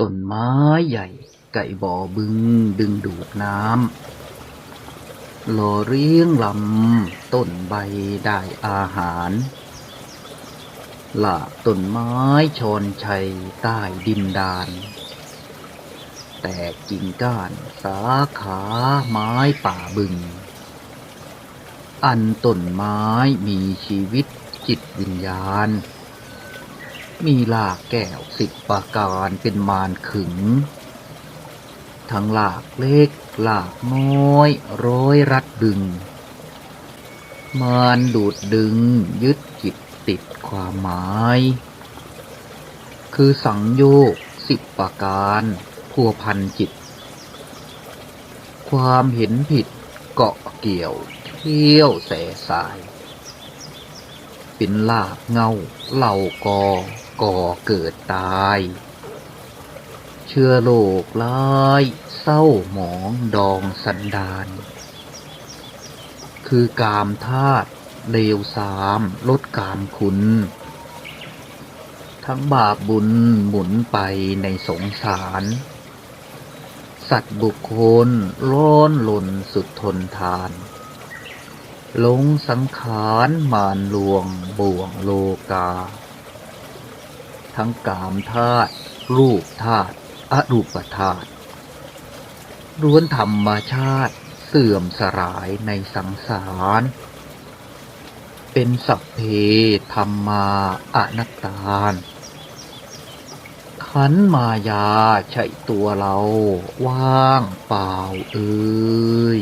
ต้นไม้ใหญ่ ไก่บ่อบึงดึงดูดน้ำหล่อเรียงลำต้นใบได้อาหารหลากต้นไม้ชอนชัยใต้ดินดาน แตกกิ่งก้านสาขาไม้ป่าบึง อันต้นไม้มีชีวิตจิตวิญญาณ มีลากแก้วสิบประการเป็นมารขึง ทั้งหลากเล็กหลากน้อย ร้อยรัดดึง มารดูดดึงยึดจิตติดความหมาย คือสังโยกสิบประการพัวพันจิต ความเห็นผิดเกาะเกี่ยว เที่ยวแสสาย เป็นลาบเงาเหล่ากอก่อเกิดตาย เชื่อโลกร้ายเศร้าหมองดองสันดาน คือกามธาตุเลวสามลดกามคุณ ทั้งบาปบุญหมุนไปในสงสาร สัตว์บุคคลร้อนหลนสุดทนทาน หลงสังขารมารลวงบ่วงโลกา ทั้งกามธาตุรูปธาตุอรูปธาตุล้วนธรรมชาติเสื่อมสลายในสังสาร เป็นสัพเพธรรมาอนัตตาขันมายาใช่ตัวเราว่างเปล่าเอ่ย